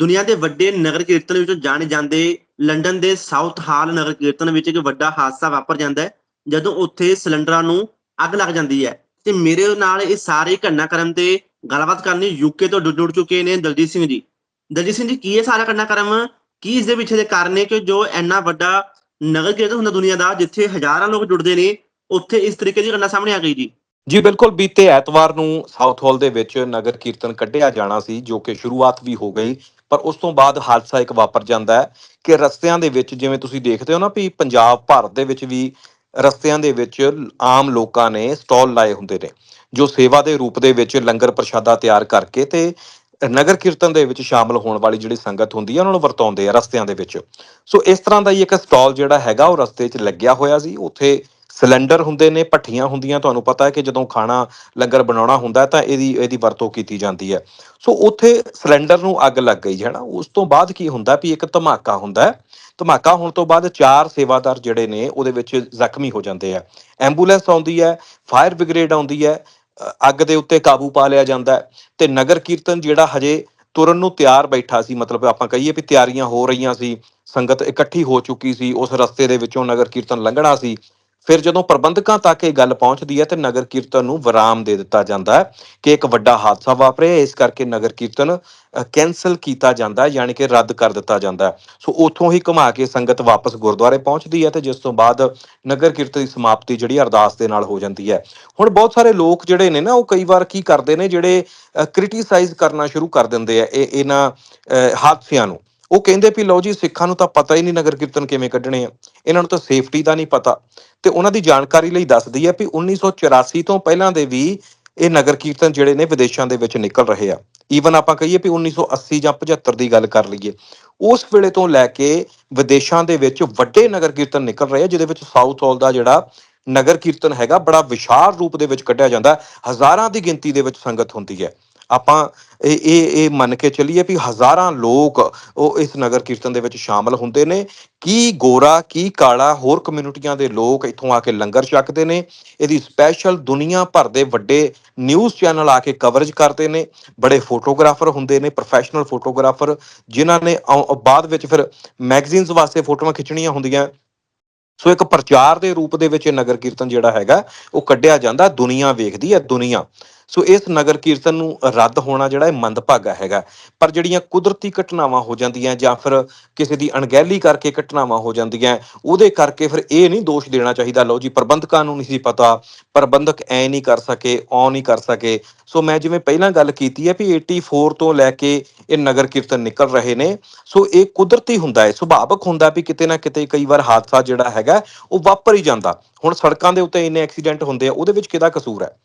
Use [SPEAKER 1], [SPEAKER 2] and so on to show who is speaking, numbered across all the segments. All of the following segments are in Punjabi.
[SPEAKER 1] ਦੁਨੀਆ ਦੇ ਵੱਡੇ ਨਗਰ ਕੀਰਤਨ ਵਿੱਚੋਂ ਜਾਣੇ ਜਾਂਦੇ, ਲੰਡਨ ਦੇ ਸਾਊਥ ਹਾਲ ਨਗਰ ਕੀਰਤਨ ਵਿੱਚ ਇੱਕ ਵੱਡਾ ਹਾਦਸਾ ਵਾਪਰ ਜਾਂਦਾ ਹੈ, ਜਦੋਂ ਉੱਥੇ ਸਿਲੰਡਰਾਂ ਨੂੰ ਅੱਗ ਲੱਗ ਜਾਂਦੀ ਹੈ। ਤੇ ਮੇਰੇ ਨਾਲ ਇਹ ਸਾਰੇ ਘਟਨਾਕ੍ਰਮ ਤੇ ਗੱਲਬਾਤ ਕਰਨੀ ਯੂਕੇ ਤੋਂ ਜੁੜ ਚੁੱਕੇ ਨੇ ਦਲਜੀਤ ਸਿੰਘ ਜੀ। ਦਲਜੀਤ ਸਿੰਘ ਜੀ, ਕੀ ਇਹ ਸਾਰਾ ਘਟਨਾਕ੍ਰਮ ਕੀ ਇਸ ਦੇ ਪਿੱਛੇ ਦੇ ਕਾਰਨ ਨੇ ਕਿ ਜੋ ਇੰਨਾ ਵੱਡਾ ਨਗਰ ਕੀਰਤਨ ਹੁੰਦਾ ਦੁਨੀਆ ਦਾ, ਜਿੱਥੇ ਹਜ਼ਾਰਾਂ ਲੋਕ ਜੁੜਦੇ ਨੇ, ਉੱਥੇ ਇਸ ਤਰੀਕੇ ਦੀ ਘਟਨਾ ਸਾਹਮਣੇ ਆ ਗਈ ਜੀ?
[SPEAKER 2] ਜੀ, ਬਿਲਕੁਲ ਬੀਤੇ ਐਤਵਾਰ ਨੂੰ ਸਾਊਥ ਹਾਲ ਦੇ ਵਿੱਚ ਨਗਰ ਕੀਰਤਨ ਕੱਢਿਆ ਜਾਣਾ ਸੀ, ਜੋ ਕਿ ਸ਼ੁਰੂਆਤ ਵੀ ਹੋ ਗਈ। ਪਰ ਉਸ ਤੋਂ ਬਾਅਦ ਹਾਦਸਾ ਇੱਕ ਵਾਪਰ ਜਾਂਦਾ ਹੈ ਕਿ ਰਸਤਿਆਂ ਦੇ ਵਿੱਚ, ਜਿਵੇਂ ਤੁਸੀਂ ਦੇਖਦੇ ਹੋ ਨਾ ਵੀ ਪੰਜਾਬ ਭਾਰਤ ਦੇ ਵਿੱਚ ਵੀ ਰਸਤਿਆਂ ਦੇ ਵਿੱਚ ਆਮ ਲੋਕਾਂ ਨੇ ਸਟਾਲ ਲਾਏ ਹੁੰਦੇ ਨੇ, ਜੋ ਸੇਵਾ ਦੇ ਰੂਪ ਦੇ ਵਿੱਚ ਲੰਗਰ ਪ੍ਰਸ਼ਾਦਾ ਤਿਆਰ ਕਰਕੇ ਤੇ ਨਗਰ ਕੀਰਤਨ ਦੇ ਵਿੱਚ ਸ਼ਾਮਲ ਹੋਣ ਵਾਲੀ ਜਿਹੜੀ ਸੰਗਤ ਹੁੰਦੀ ਹੈ, ਉਹਨਾਂ ਨੂੰ ਵਰਤਾਉਂਦੇ ਆ ਰਸਤਿਆਂ ਦੇ ਵਿੱਚ। ਸੋ ਇਸ ਤਰ੍ਹਾਂ ਦਾ ਹੀ ਇੱਕ ਸਟਾਲ ਜਿਹੜਾ ਹੈਗਾ, ਉਹ ਰਸਤੇ 'ਚ ਲੱਗਿਆ ਹੋਇਆ ਸੀ, ਉੱਥੇ ਸਿਲੰਡਰ ਹੁੰਦੇ ਨੇ, ਭੱਠੀਆਂ ਹੁੰਦੀਆਂ, ਤੁਹਾਨੂੰ ਪਤਾ ਹੈ ਕਿ ਜਦੋਂ ਖਾਣਾ ਲੰਗਰ ਬਣਾਉਣਾ ਹੁੰਦਾ ਤਾਂ ਇਹਦੀ ਇਹਦੀ ਵਰਤੋਂ ਕੀਤੀ ਜਾਂਦੀ ਹੈ। ਸੋ ਉੱਥੇ ਸਿਲੰਡਰ ਨੂੰ ਅੱਗ ਲੱਗ ਗਈ ਹੈ ਨਾ ਉਸ ਤੋਂ ਬਾਅਦ ਕੀ ਹੁੰਦਾ ਵੀ ਇੱਕ ਧਮਾਕਾ ਹੁੰਦਾ ਧਮਾਕਾ ਹੋਣ ਤੋਂ ਬਾਅਦ ਚਾਰ ਸੇਵਾਦਾਰ ਜਿਹੜੇ ਨੇ, ਉਹਦੇ ਵਿੱਚ ਜ਼ਖਮੀ ਹੋ ਜਾਂਦੇ ਆ। ਐਂਬੂਲੈਂਸ ਆਉਂਦੀ ਹੈ, ਫਾਇਰ ਬ੍ਰਿਗੇਡ ਆਉਂਦੀ ਹੈ ਅੱਗ ਦੇ ਉੱਤੇ ਕਾਬੂ ਪਾ ਲਿਆ ਜਾਂਦਾ ਹੈ ਤੇ ਨਗਰ ਕੀਰਤਨ ਜਿਹੜਾ ਹਜੇ ਤੁਰਨ ਨੂੰ ਤਿਆਰ ਬੈਠਾ ਸੀ, ਮਤਲਬ ਆਪਾਂ ਕਹੀਏ ਵੀ ਤਿਆਰੀਆਂ ਹੋ ਰਹੀਆਂ ਸੀ, ਸੰਗਤ ਇਕੱਠੀ ਹੋ ਚੁੱਕੀ ਸੀ, ਉਸ ਰਸਤੇ ਦੇ ਵਿੱਚੋਂ ਨਗਰ ਕੀਰਤਨ ਲੰਘਣਾ ਸੀ ਫਿਰ ਜਦੋਂ ਪ੍ਰਬੰਧਕਾਂ ਤੱਕ ਇਹ ਗੱਲ ਪਹੁੰਚਦੀ ਹੈ ਤੇ ਨਗਰ ਕੀਰਤਨ ਨੂੰ ਵਿਰਾਮ ਦੇ ਦਿੱਤਾ ਜਾਂਦਾ ਹੈ ਕਿ ਇੱਕ ਵੱਡਾ ਹਾਦਸਾ ਵਾਪਰਿਆ ਇਸ ਕਰਕੇ ਨਗਰ ਕੀਰਤਨ ਕੈਨਸਲ ਕੀਤਾ ਜਾਂਦਾ ਹੈ ਯਾਨੀ ਕਿ ਰੱਦ ਕਰ ਦਿੱਤਾ ਜਾਂਦਾ ਹੈ। ਸੋ ਉੱਥੋਂ ਹੀ ਘੁਮਾ ਕੇ ਸੰਗਤ ਵਾਪਸ ਗੁਰਦੁਆਰੇ ਪਹੁੰਚਦੀ ਹੈ ਤੇ ਜਿਸ ਤੋਂ ਬਾਅਦ ਨਗਰ ਕੀਰਤਨ ਦੀ ਸਮਾਪਤੀ ਜਿਹੜੀ ਅਰਦਾਸ ਦੇ ਨਾਲ ਹੋ ਜਾਂਦੀ ਹੈ। ਹੁਣ ਬਹੁਤ ਸਾਰੇ ਲੋਕ ਜਿਹੜੇ ਨੇ ਨਾ ਉਹ ਕਈ ਵਾਰ ਕੀ ਕਰਦੇ ਨੇ ਜਿਹੜੇ ਕ੍ਰਿਟੀਸਾਈਜ਼ ਕਰਨਾ ਸ਼ੁਰੂ ਕਰ ਦਿੰਦੇ ਆ ਇਹ ਇਹਨਾਂ ਅ, ਹਾਦਸਿਆਂ ਨੂੰ। ਉਹ ਕਹਿੰਦੇ ਵੀ ਲਓ ਜੀ, ਸਿੱਖਾਂ ਨੂੰ ਤਾਂ ਪਤਾ ਹੀ ਨਹੀਂ ਨਗਰ ਕੀਰਤਨ ਕਿਵੇਂ ਕੱਢਣੇ ਆ। ਇਹਨਾਂ ਨੂੰ ਤਾਂ ਸੇਫਟੀ ਦਾ ਨਹੀਂ ਪਤਾ। ਤੇ ਉਹਨਾਂ ਦੀ ਜਾਣਕਾਰੀ ਲਈ ਦੱਸਦੀ ਹੈ ਵੀ 1984 ਤੋਂ ਪਹਿਲਾਂ ਦੇ ਵੀ ਇਹ ਨਗਰ ਕੀਰਤਨ ਜਿਹੜੇ ਨੇ ਵਿਦੇਸ਼ਾਂ ਦੇ ਵਿੱਚ ਨਿਕਲ ਰਹੇ ਆ। ਈਵਨ ਆਪਾਂ ਕਹੀਏ ਵੀ 1980 ਜਾਂ 75 ਦੀ ਗੱਲ ਕਰ ਲਈਏ। ਉਸ ਵੇਲੇ ਤੋਂ ਲੈ ਕੇ ਵਿਦੇਸ਼ਾਂ ਦੇ ਵਿੱਚ ਵੱਡੇ ਨਗਰ ਕੀਰਤਨ ਨਿਕਲ ਰਹੇ ਆ, ਜਿਹਦੇ ਵਿੱਚ ਸਾਊਥ ਹਾਲ ਦਾ ਜਿਹੜਾ ਨਗਰ ਕੀਰਤਨ ਹੈਗਾ, ਬੜਾ ਵਿਸ਼ਾਲ ਰੂਪ ਦੇ ਵਿੱਚ ਕੱਢਿਆ ਜਾਂਦਾ। ਹਜ਼ਾਰਾਂ ਦੀ ਗਿਣਤੀ ਦੇ ਵਿੱਚ ਸੰਗਤ ਹੁੰਦੀ ਹੈ। ਆਪਾਂ ਇਹ ਇਹ ਇਹ ਮੰਨ ਕੇ ਚੱਲੀਏ ਵੀ ਹਜ਼ਾਰਾਂ ਲੋਕ ਉਹ ਇਸ ਨਗਰ ਕੀਰਤਨ ਦੇ ਵਿੱਚ ਸ਼ਾਮਲ ਹੁੰਦੇ ਨੇ। ਕੀ ਗੋਰਾ, ਕੀ ਕਾਲਾ ਹੋਰ ਕਮਿਊਨਿਟੀਆਂ ਦੇ ਲੋਕ ਇੱਥੋਂ ਆ ਕੇ ਲੰਗਰ ਛਕਦੇ ਨੇ? ਇਹਦੀ ਸਪੈਸ਼ਲ ਦੁਨੀਆ ਭਰ ਦੇ ਵੱਡੇ ਨਿਊਜ਼ ਚੈਨਲ ਆ ਕੇ ਕਵਰੇਜ ਕਰਦੇ ਨੇ। ਬੜੇ ਫੋਟੋਗ੍ਰਾਫਰ ਹੁੰਦੇ ਨੇ ਪ੍ਰੋਫੈਸ਼ਨਲ ਫੋਟੋਗ੍ਰਾਫਰ ਜਿਨ੍ਹਾਂ ਨੇ ਆਉ- ਬਾਅਦ ਵਿੱਚ ਫਿਰ ਮੈਗਜ਼ੀਨਸ ਵਾਸਤੇ ਫੋਟੋਆਂ ਖਿੱਚਣੀਆਂ ਹੁੰਦੀਆਂ। ਸੋ ਇੱਕ ਪ੍ਰਚਾਰ ਦੇ ਰੂਪ ਦੇ ਵਿੱਚ ਇਹ ਨਗਰ ਕੀਰਤਨ ਜਿਹੜਾ ਹੈਗਾ, ਉਹ ਕੱਢਿਆ ਜਾਂਦਾ। ਦੁਨੀਆ ਵੇਖਦੀ ਹੈ ਦੁਨੀਆ। ਸੋ ਇਸ ਨਗਰ ਕੀਰਤਨ ਨੂੰ ਰੱਦ ਹੋਣਾ ਜਿਹੜਾ ਇਹ ਮੰਦਭਾਗਾ ਹੈਗਾ। ਪਰ ਜਿਹੜੀਆਂ ਕੁਦਰਤੀ ਘਟਨਾਵਾਂ ਹੋ ਜਾਂਦੀਆਂ ਜਾਂ ਫਿਰ ਕਿਸੇ ਦੀ ਅਣਗਹਿਲੀ ਕਰਕੇ ਘਟਨਾਵਾਂ ਹੋ ਜਾਂਦੀਆਂ, ਉਹਦੇ ਕਰਕੇ ਫਿਰ ਇਹ ਨਹੀਂ ਦੋਸ਼ ਦੇਣਾ ਚਾਹੀਦਾ। ਲਓ ਜੀ, ਪ੍ਰਬੰਧਕਾਂ ਨੂੰ ਨਹੀਂ ਸੀ ਪਤਾ, ਪ੍ਰਬੰਧਕ ਐ ਨਹੀਂ ਕਰ ਸਕੇ, ਔ ਨਹੀਂ ਕਰ ਸਕੇ। ਸੋ ਮੈਂ ਜਿਵੇਂ ਪਹਿਲਾਂ ਗੱਲ ਕੀਤੀ ਹੈ ਵੀ 84 ਤੋਂ ਲੈ ਕੇ ਇਹ ਨਗਰ ਕੀਰਤਨ ਨਿਕਲ ਰਹੇ ਨੇ, ਸੋ ਇਹ ਕੁਦਰਤੀ ਹੁੰਦਾ ਹੈ, ਸੁਭਾਵਕ ਹੁੰਦਾ ਵੀ ਕਿਤੇ ਨਾ ਕਿਤੇ ਕਈ ਵਾਰ ਹਾਦਸਾ ਜਿਹੜਾ ਹੈਗਾ, ਉਹ ਵਾਪਰ ਹੀ ਜਾਂਦਾ। ਹੁਣ ਸੜਕਾਂ ਦੇ ਉੱਤੇ ਇੰਨੇ ਐਕਸੀਡੈਂਟ ਹੁੰਦੇ ਆ, ਉਹਦੇ ਵਿੱਚ ਕਿਹਦਾ ਕਸੂਰ ਹੈ?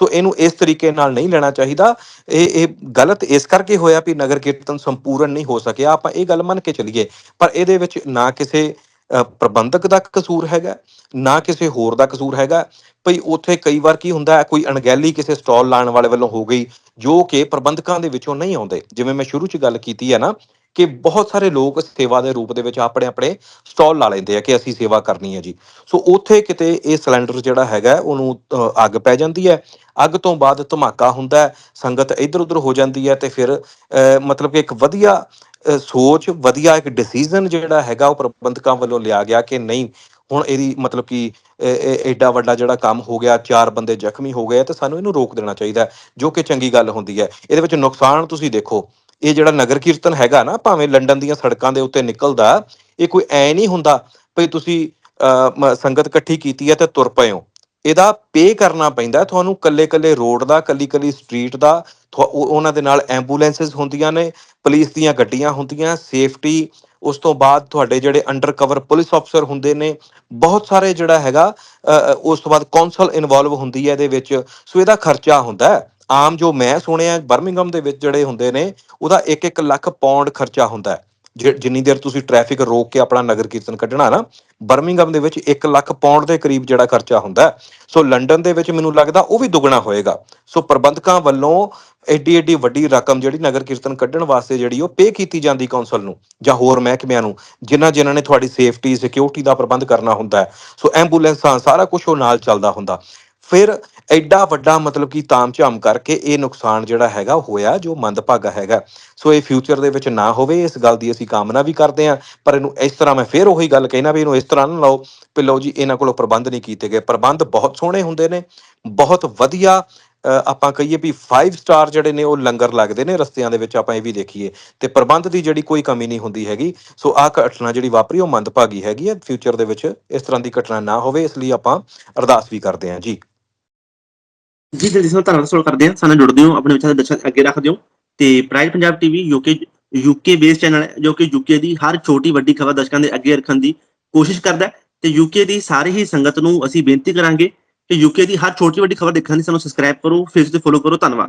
[SPEAKER 2] ਸੋ ਇਹਨੂੰ ਇਸ ਤਰੀਕੇ ਨਾਲ ਨਹੀਂ ਲੈਣਾ ਚਾਹੀਦਾ। ਇਹ ਇਹ ਗਲਤ ਇਸ ਕਰਕੇ ਹੋਇਆ ਵੀ ਨਗਰ ਕੀਰਤਨ ਸੰਪੂਰਨ ਨਹੀਂ ਹੋ ਸਕਿਆ। ਆਪਾਂ ਇਹ ਗੱਲ ਮੰਨ ਕੇ ਚੱਲੀਏ। ਪਰ ਇਹਦੇ ਵਿੱਚ ਨਾ ਕਿਸੇ ਅ, ਪ੍ਰਬੰਧਕ ਦਾ ਕਸੂਰ ਹੈਗਾ ਨਾ ਕਿਸੇ ਹੋਰ ਦਾ ਕਸੂਰ ਹੈਗਾ। ਭਈ ਉੱਥੇ ਕਈ ਵਾਰ ਕੀ ਹੁੰਦਾ ਹੈ ਕੋਈ ਅਣਗਹਿਲੀ ਕਿਸੇ ਸਟਾਲ ਲਾਉਣ ਵਾਲੇ ਵੱਲੋਂ ਹੋ ਗਈ ਜੋ ਕਿ ਪ੍ਰਬੰਧਕਾਂ ਦੇ ਵਿੱਚੋਂ ਨਹੀਂ ਆਉਂਦੇ। ਜਿਵੇਂ ਮੈਂ ਸ਼ੁਰੂ 'ਚ ਗੱਲ ਕੀਤੀ ਹੈ ਨਾ ਕਿ ਬਹੁਤ ਸਾਰੇ ਲੋਕ ਸੇਵਾ ਦੇ ਰੂਪ ਦੇ ਵਿੱਚ ਆਪਣੇ ਆਪਣੇ ਸਟਾਲ ਲਾ ਲੈਂਦੇ ਆ ਕਿ ਅਸੀਂ ਸੇਵਾ ਕਰਨੀ ਹੈ ਜੀ। ਸੋ ਉੱਥੇ ਕਿਤੇ ਇਹ ਸਿਲੰਡਰ ਜਿਹੜਾ ਹੈਗਾ ਉਹਨੂੰ ਅੱਗ ਪੈ ਜਾਂਦੀ ਹੈ। ਅੱਗ ਤੋਂ ਬਾਅਦ ਧਮਾਕਾ ਹੁੰਦਾ ਸੰਗਤ ਇੱਧਰ ਉੱਧਰ ਹੋ ਜਾਂਦੀ ਹੈ ਤੇ ਫਿਰ ਅ, ਮਤਲਬ ਕਿ ਇੱਕ ਵਧੀਆ ਅ, ਸੋਚ ਵਧੀਆ ਇੱਕ ਡਿਸੀਜਨ ਜਿਹੜਾ ਹੈਗਾ ਉਹ ਪ੍ਰਬੰਧਕਾਂ ਵੱਲੋਂ ਲਿਆ ਗਿਆ ਕਿ ਨਹੀਂ ਹੁਣ ਇਹਦੀ ਮਤਲਬ ਕਿ ਇਹ- ਇਹ ਐਡਾ ਵੱਡਾ ਜਿਹੜਾ ਕੰਮ ਹੋ ਗਿਆ ਚਾਰ ਬੰਦੇ ਜ਼ਖਮੀ ਹੋ ਗਏ ਤੇ ਸਾਨੂੰ ਇਹਨੂੰ ਰੋਕ ਦੇਣਾ ਚਾਹੀਦਾ ਜੋ ਕਿ ਚੰਗੀ ਗੱਲ ਹੁੰਦੀ ਹੈ। ਇਹਦੇ ਵਿੱਚ ਨੁਕਸਾਨ ਤੁਸੀਂ ਦੇਖੋ ਇਹ ਜਿਹੜਾ ਨਗਰ ਕੀਰਤਨ ਹੈਗਾ ਨਾ ਭਾਵੇਂ ਲੰਡਨ ਦੀਆਂ ਸੜਕਾਂ ਦੇ ਉੱਤੇ ਨਿਕਲਦਾ ਇਹ ਕੋਈ ਐ ਨਹੀਂ ਹੁੰਦਾ ਭਈ ਤੁਸੀਂ ਸੰਗਤ ਇਕੱਠੀ ਕੀਤੀ ਹੈ ਤੇ ਤੁਰ ਪਏ ਹੋ। ਇਹਦਾ ਪੇ ਕਰਨਾ ਪੈਂਦਾ ਤੁਹਾਨੂੰ ਕੱਲੇ ਕੱਲੇ ਰੋਡ ਦਾ ਕੱਲੀ ਕੱਲੀ ਸਟਰੀਟ ਦਾ ਉਹਨਾਂ ਦੇ ਨਾਲ ਐਂਬੂਲੈਂਸਸ ਹੁੰਦੀਆਂ ਨੇ ਪੁਲਿਸ ਦੀਆਂ ਗੱਡੀਆਂ ਹੁੰਦੀਆਂ ਸੇਫਟੀ ਉਸ ਤੋਂ ਬਾਅਦ ਤੁਹਾਡੇ ਜਿਹੜੇ ਅੰਡਰ ਕਵਰ ਪੁਲਿਸ ਅਫਸਰ ਹੁੰਦੇ ਨੇ ਬਹੁਤ ਸਾਰੇ ਜਿਹੜਾ ਹੈਗਾ ਅ, ਉਸ ਤੋਂ ਬਾਅਦ ਕੌਂਸਲ ਇਨਵੋਲਵ ਹੁੰਦੀ ਹੈ ਇਹਦੇ ਵਿੱਚ ਸੋ ਇਹਦਾ ਖਰਚਾ ਹੁੰਦਾ ਆਮ ਜੋ ਮੈਂ ਸੁਣਿਆ ਬਰਮਿੰਗਮ ਦੇ ਵਿੱਚ ਜਿਹੜੇ ਹੁੰਦੇ ਨੇ, ਉਹਦਾ 1-1 ਲੱਖ ਪੌਂਡ ਖਰਚਾ ਹੁੰਦਾ ਹੈ। ਜਿੰਨੀ ਦੇਰ ਤੁਸੀਂ ਟ੍ਰੈਫਿਕ ਰੋਕ ਕੇ ਆਪਣਾ ਨਗਰ ਕੀਰਤਨ ਕੱਢਣਾ ਨਾ ਬਰਮਿੰਗਮ ਦੇ ਵਿੱਚ 1 ਲੱਖ ਪੌਂਡ ਦੇ ਕਰੀਬ ਜਿਹੜਾ ਖਰਚਾ ਹੁੰਦਾ ਸੋ ਲੰਡਨ ਦੇ ਵਿੱਚ ਮੈਨੂੰ ਲੱਗਦਾ ਉਹ ਵੀ ਦੁੱਗਣਾ ਹੋਏਗਾ। ਸੋ ਪ੍ਰਬੰਧਕਾਂ ਵੱਲੋਂ ਐਡੀ ਐਡੀ ਵੱਡੀ ਰਕਮ ਜਿਹੜੀ ਨਗਰ ਕੀਰਤਨ ਕੱਢਣ ਵਾਸਤੇ ਜਿਹੜੀ ਉਹ ਪੇ ਕੀਤੀ ਜਾਂਦੀ ਕੌਂਸਲ ਨੂੰ, ਜਾਂ ਹੋਰ ਮਹਿਕਮਿਆਂ ਨੂੰ, ਜਿਨ੍ਹਾਂ ਜਿਨ੍ਹਾਂ ਨੇ ਤੁਹਾਡੀ ਸੇਫਟੀ ਸਿਕਿਉਰਿਟੀ ਦਾ ਪ੍ਰਬੰਧ ਕਰਨਾ ਹੁੰਦਾ ਸੋ ਐਂਬੂਲੈਂਸਾਂ ਸਾਰਾ ਕੁਝ ਉਹ ਨਾਲ ਚੱਲਦਾ ਹੁੰਦਾ। ਫਿਰ ਐਡਾ ਵੱਡਾ ਮਤਲਬ ਕਿ ਤਾਮਝਾਮ ਕਰਕੇ ਇਹ ਨੁਕਸਾਨ ਜਿਹੜਾ ਹੈਗਾ ਹੋਇਆ, ਜੋ ਮੰਦਭਾਗਾ ਹੈਗਾ। ਸੋ ਇਹ ਫਿਊਚਰ ਦੇ ਵਿੱਚ ਨਾ ਹੋਵੇ, ਇਸ ਗੱਲ ਦੀ ਅਸੀਂ ਕਾਮਨਾ ਵੀ ਕਰਦੇ ਹਾਂ। ਪਰ ਇਹਨੂੰ ਇਸ ਤਰ੍ਹਾਂ ਮੈਂ ਫੇਰ ਉਹੀ ਗੱਲ ਕਹਿਣਾ ਵੀ ਇਹਨੂੰ ਇਸ ਤਰ੍ਹਾਂ ਨਾ ਲਾਓ ਵੀ ਲਓ ਜੀ, ਇਹਨਾਂ ਕੋਲੋਂ ਪ੍ਰਬੰਧ ਨਹੀਂ ਕੀਤੇ ਗਏ। ਪ੍ਰਬੰਧ ਬਹੁਤ ਸੋਹਣੇ ਹੁੰਦੇ ਨੇ, ਬਹੁਤ ਵਧੀਆ ਆਪਾਂ ਕਹੀਏ ਵੀ 5 ਸਟਾਰ ਜਿਹੜੇ ਨੇ ਉਹ ਲੰਗਰ ਲੱਗਦੇ ਨੇ ਰਸਤਿਆਂ ਦੇ ਵਿੱਚ, ਆਪਾਂ ਇਹ ਵੀ ਦੇਖੀਏ। ਤੇ ਪ੍ਰਬੰਧ ਦੀ ਜਿਹੜੀ ਕੋਈ ਕਮੀ ਨਹੀਂ ਹੁੰਦੀ ਹੈਗੀ। ਸੋ ਆਹ ਘਟਨਾ ਜਿਹੜੀ ਵਾਪਰੀ ਉਹ ਮੰਦਭਾਗੀ ਹੈਗੀ ਹੈ। ਫਿਊਚਰ ਦੇ ਵਿੱਚ ਇਸ ਤਰ੍ਹਾਂ ਦੀ ਘਟਨਾ ਨਾ ਹੋਵੇ, ਇਸ ਲਈ ਆਪਾਂ ਅਰਦਾਸ ਵੀ ਕਰਦੇ ਹਾਂ। ਜੀ।
[SPEAKER 1] ਜੀ ਜਲਦੀ ਨਾਲ ਧੰਨਵਾਦ ਸੋਲ ਕਰਦੇ ਹਾਂ। ਸਾਨੂੰ ਜੁੜਦੇ ਹੋ, ਆਪਣੇ ਵਿਚਾਰ ਦਰਸ਼ਕ ਅੱਗੇ ਰੱਖਦੇ ਹੋ ਤੇ pride Punjab TV, UK UK base channel ਹੈ, ਜੋ ਕਿ ਯੂਕੇ ਦੀ ਹਰ ਛੋਟੀ ਵੱਡੀ ਖਬਰ ਦਰਸ਼ਕਾਂ ਦੇ ਅੱਗੇ ਰੱਖਣ ਦੀ ਕੋਸ਼ਿਸ਼ ਕਰਦਾ ਹੈ। ਤੇ ਯੂਕੇ ਦੀ ਸਾਰੀ ਹੀ ਸੰਗਤ ਨੂੰ ਅਸੀਂ ਬੇਨਤੀ ਕਰਾਂਗੇ ਕਿ ਯੂਕੇ ਦੀ ਹਰ ਛੋਟੀ ਵੱਡੀ ਖਬਰ ਦੇਖਣ ਲਈ ਸਾਨੂੰ ਸਬਸਕ੍ਰਾਈਬ ਕਰੋ ਫੇਸਬੁੱਕ ਤੇ ਫੋਲੋ ਕਰੋ। ਧੰਨਵਾਦ।